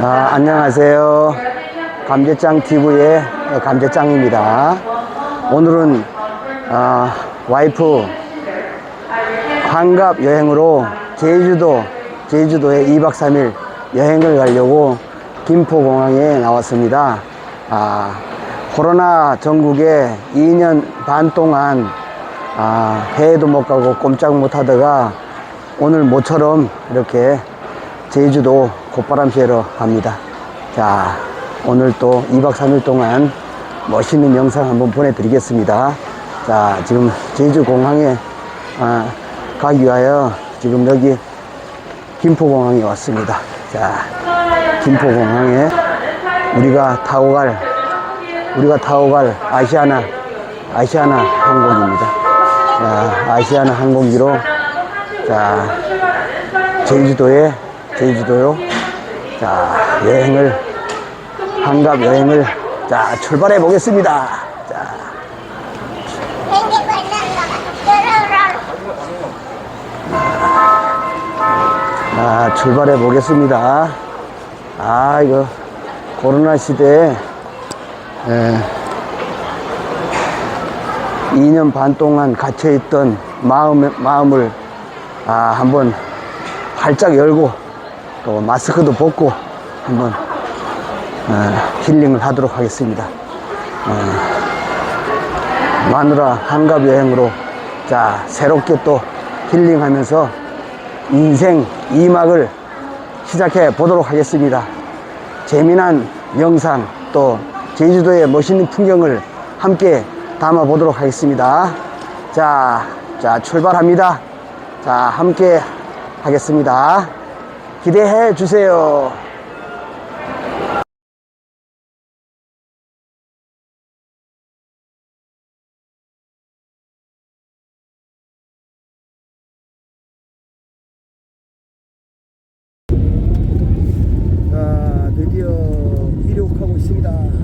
아, 안녕하세요. 감재짱 TV의 감재짱입니다. 오늘은 아, 와이프 환갑 여행으로 제주도 제주도에 2박 3일 여행을 가려고 김포공항에 나왔습니다. 아, 코로나 전국에 2년 반 동안 아, 해외도 못 가고 꼼짝 못 하다가 오늘 모처럼 이렇게 제주도 콧바람 쐬러 갑니다. 자, 오늘 또 2박 3일 동안 멋있는 영상 한번 보내드리겠습니다. 자, 지금 제주 공항에 아, 가기 위하여 지금 여기 김포공항에 왔습니다. 자, 김포공항에 우리가 타고 갈, 우리가 타고 갈 아시아나, 아시아나 항공기입니다. 자, 아시아나 항공기로, 자, 제주도에, 제주도요. 자, 여행을, 한갑 여행을, 자, 출발해 보겠습니다. 출발해 보겠습니다. 아, 이거, 코로나 시대에, 예, 2년 반 동안 갇혀있던 마음, 마음을, 아, 한번 활짝 열고, 또 마스크도 벗고, 한번, 어, 힐링을 하도록 하겠습니다. 어, 마누라 한갑 여행으로, 자, 새롭게 또 힐링하면서 인생 2막을 시작해 보도록 하겠습니다. 재미난 영상 또 제주도의 멋있는 풍경을 함께 담아 보도록 하겠습니다. 자, 자, 출발합니다. 자, 함께 하겠습니다. 기대해 주세요. 이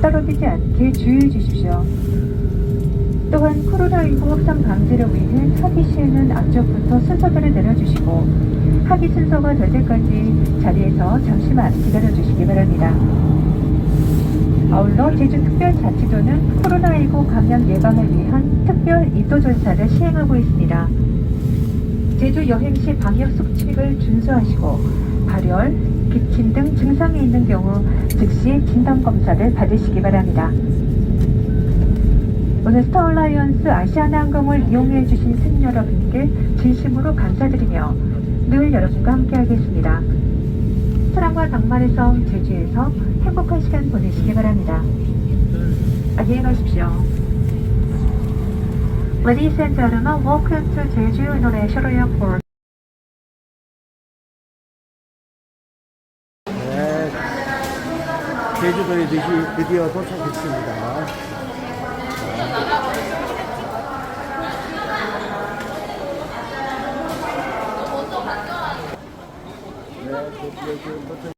떨어지지 않게 주의해 주십시오. 또한 코로나19 확산 방지를 위해 하기 시에는 앞쪽부터 순서대로 내려주시고 하기 순서가 될 때까지 자리에서 잠시만 기다려 주시기 바랍니다. 아울러 제주특별자치도는 코로나19 감염 예방을 위한 특별 인도절차를 시행하고 있습니다. 제주 여행 시 방역 수칙을 준수하시고 발열, 기침 등 증상이 있는 경우 즉시 진단 검사를 받으시기 바랍니다. 오늘 스타얼라이언스 아시아나항공을 이용해 주신 승 여러분께 진심으로 감사드리며 늘 여러분과 함께하겠습니다. 사랑과 낭만의 섬 제주에서 행복한 시간 보내시기 바랍니다. 안녕히 가십시오. Ladies and gentlemen, welcome to Jeju International Airport. 제주도에 드디어 도착했습니다. 네.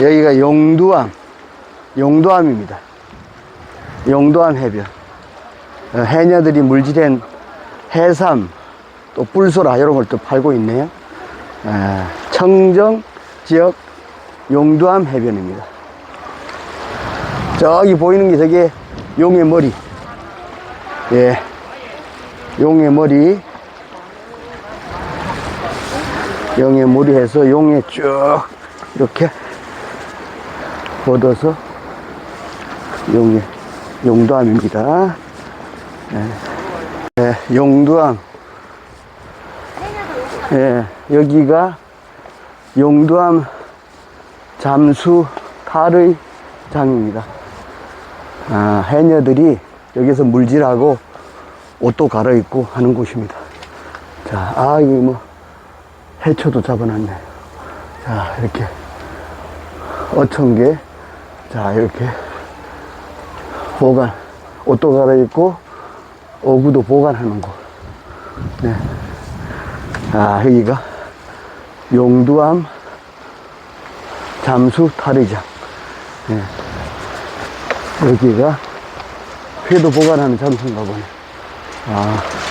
여기가 용두암, 용두암입니다. 용두암 해변. 어, 해녀들이 물질한 해삼, 또 뿔소라 이런 걸 또 팔고 있네요. 에, 청정 지역 용두암 해변입니다. 저기 보이는 게 저게 용의 머리. 예. 용의 머리. 용의 머리 해서 용에 쭉 이렇게 걷어서 용의 용두암입니다. 예. 예, 용두암. 예, 여기가 용두암 잠수 탈의 장입니다. 아, 해녀들이 여기서 물질하고 옷도 갈아입고 하는 곳입니다. 자, 아, 여기 뭐, 해초도 잡아놨네요. 자, 이렇게. 어청개. 자, 이렇게. 보관. 옷도 갈아입고, 어구도 보관하는 곳. 네. 아, 여기가 용두암 잠수 탈의장. 네. 여기가 회도 보관하는 장소인가 보네. 아.